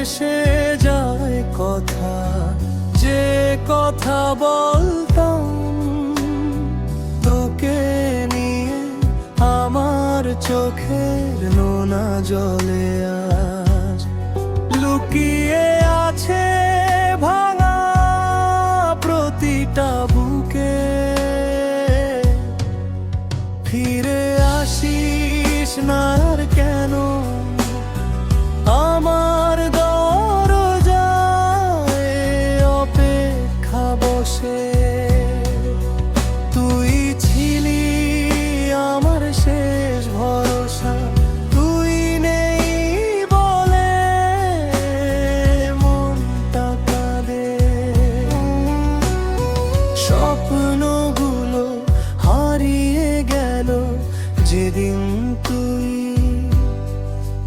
এসে যায় কথা যে কথা বলতাম তোকে নিয়ে আমার চোখের নোনা জলে আজ লুকিয়ে যেদিন তুই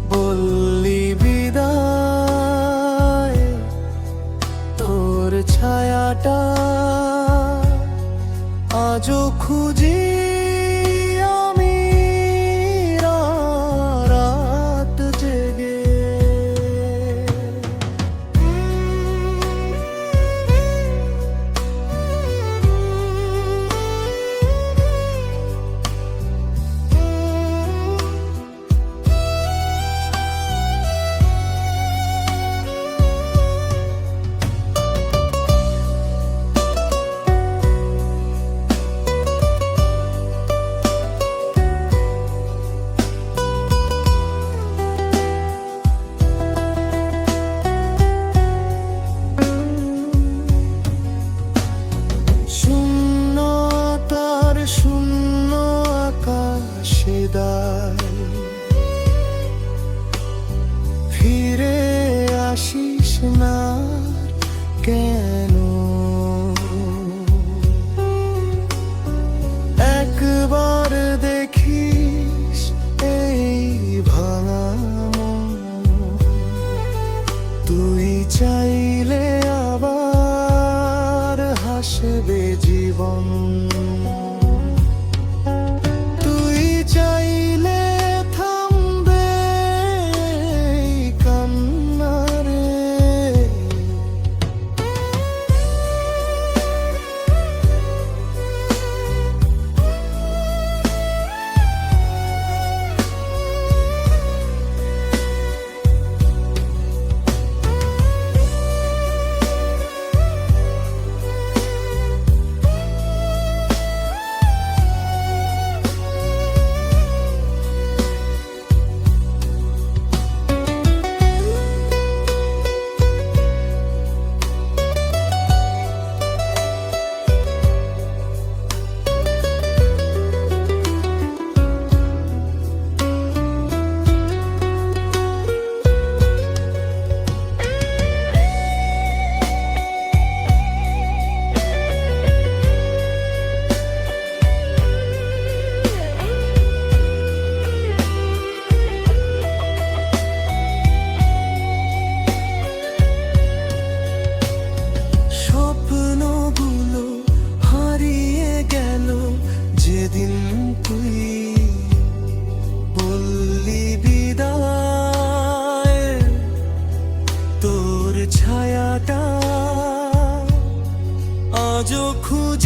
বললি বিদায় তোর ছায়াটা আজও খুঁজি ফিরে আসিস না কেন? যেদিন তুই বললি বিদায় তোর ছায়াটা আজও খুঁজ